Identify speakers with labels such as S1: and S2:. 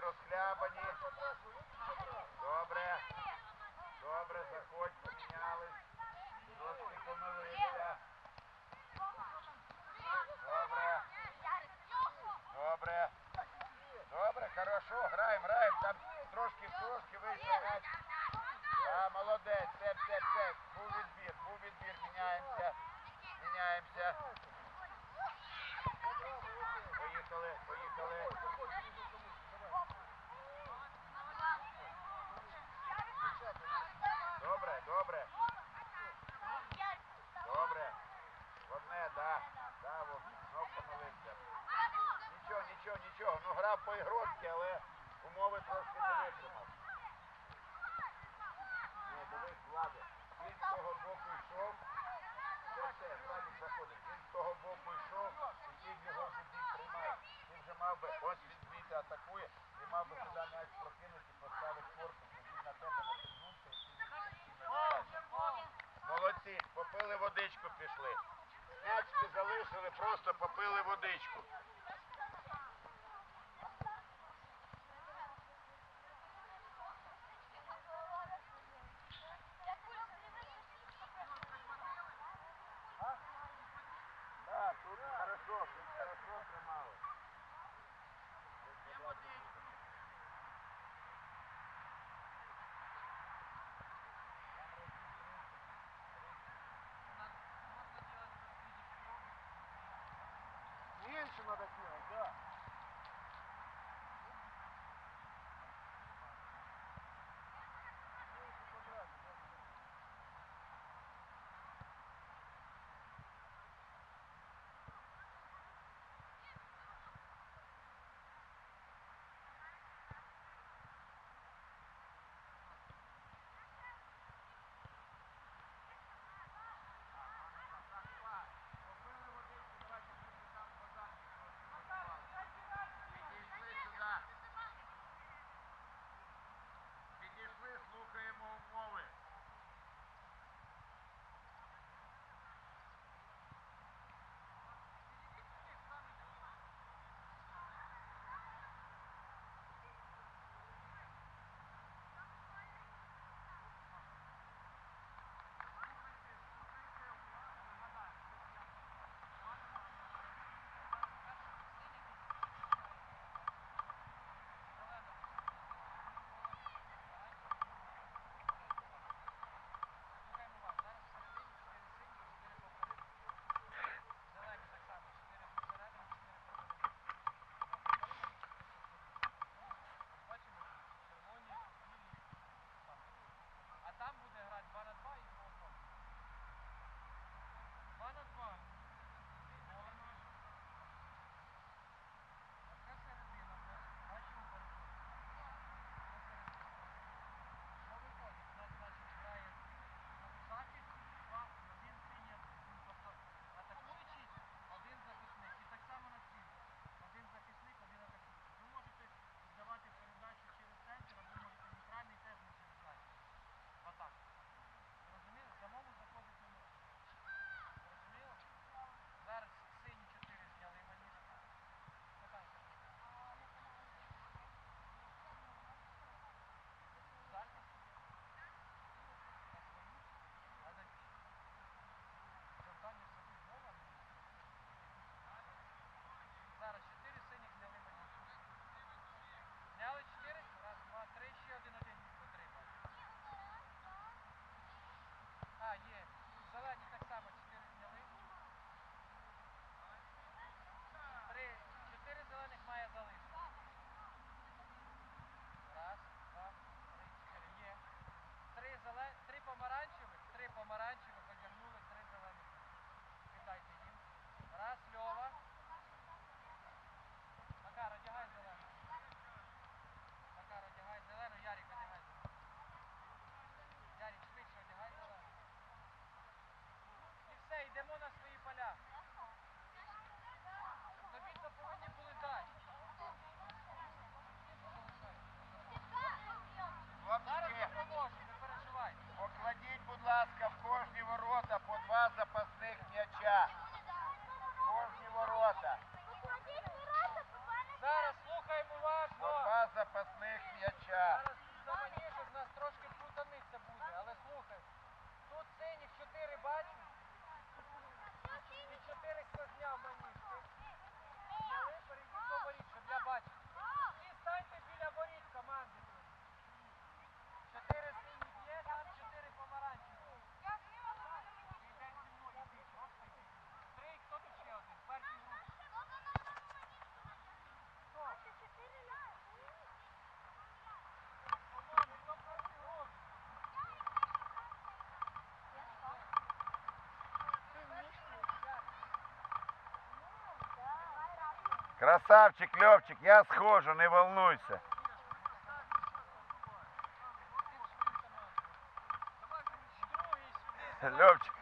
S1: розхлябані. грав по ігрушці, але умови трошки не витримав. Не, дивись, Владик, Він з того боку йшов. Це все, Владик заходить. Він з того боку йшов, і він його собі тримає. Він вже мав би ось відбіта. Боря. Порожні ворота.
S2: Зараз слухаємо уважно.
S1: Два запасних м'яча. Красавчик, Льовчик, я схожу, не волнуйся. Льовчик,